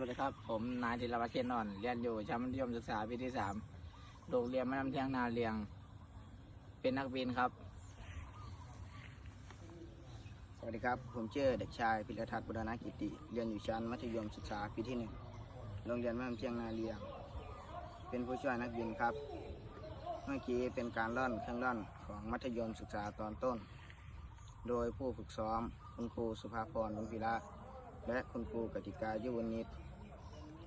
วัสดีครับ ผมนายธีรวัฒน์เคนนอน เรียนอยู่ชั้นมัธยมศึกษาปีที่สามโรงเรียนแม่น้ำเที่ยงนาเรียง เป็นนักบินครับ สวัสดีครับ ผมชื่อเด็กชายพิรทัศน์บุรณกิติ เรียนอยู่ชั้นมัธยมศึกษาปีที่หนึ่งโรงเรียนแม่ลำเชียงนาเรียง เป็นผู้ช่วยนักบินครับ เมื่อกี้เป็นการล่อนเครื่องล่อนของมัธยมศึกษาตอนต้น โดยผู้ฝึกซ้อมคุณครูสุภาพรลุงพิระ และคุณครูกติกายุวนิต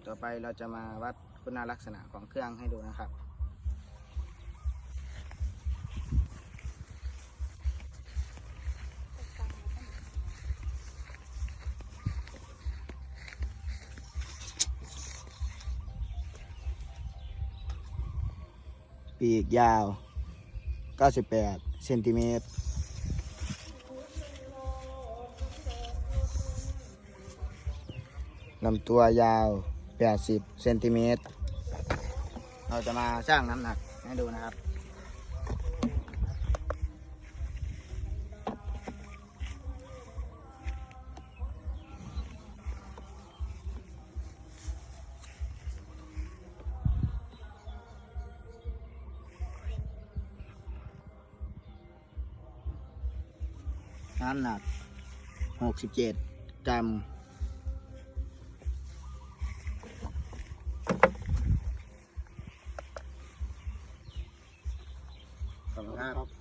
ต่อไปเราจะมาวัดคุณลักษณะของเครื่องให้ดูนะครับ ปีกยาว 98 เซนติเมตร ลำตัวยาว 80 เซนติเมตร เราจะมาสร้างน้ำหนักให้ดูนะครับ น้ำหนัก 67 กรัม colgar.